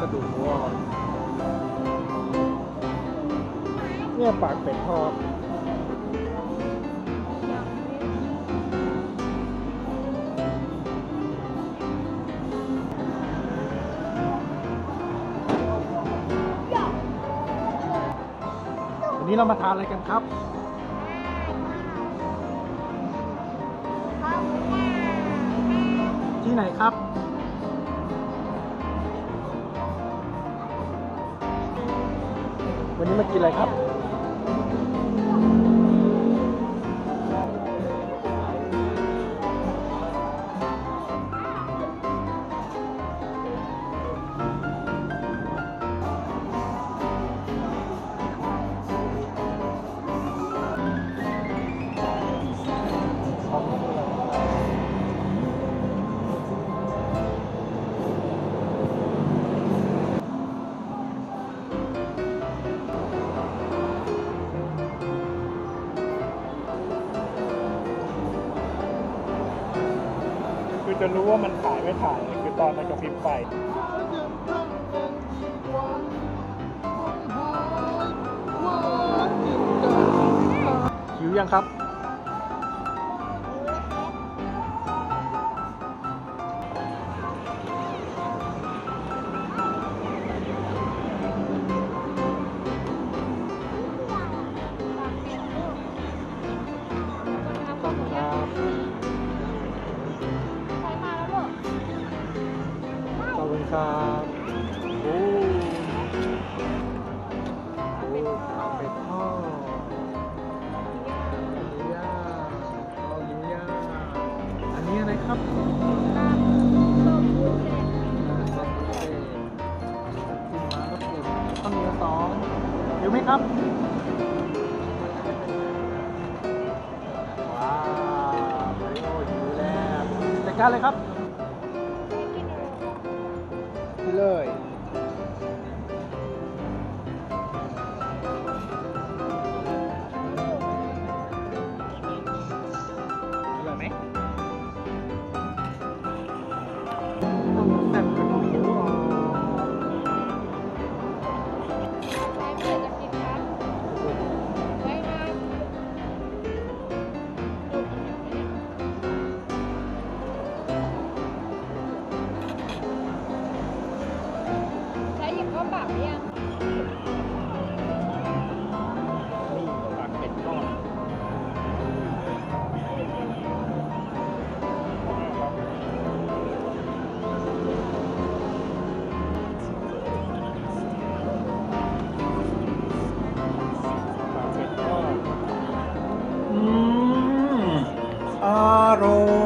กระดูกวัวเนี่ยปากเป็ดทอดวันนี้เรามาทานอะไรกันครับที่ไหนครับ วันนี้มากินอะไรครับ คือจะรู้ว่ามันถ่ายไม่ถ่ายคือตอนมันกระพริบไฟคิวยังครับ ครับโอ้โอ้ปาเป็ดทอดอันนี้ย่างเอานิ้วย่างอันนี้อะไรครับอ่าซอสบุฟเฟ่ต์กินมาก็เป็นข้าวเหนียวสองหิวไหมครับ ว้าวโอ้ยหิวแล้วจัดการเลยครับ เลย 아로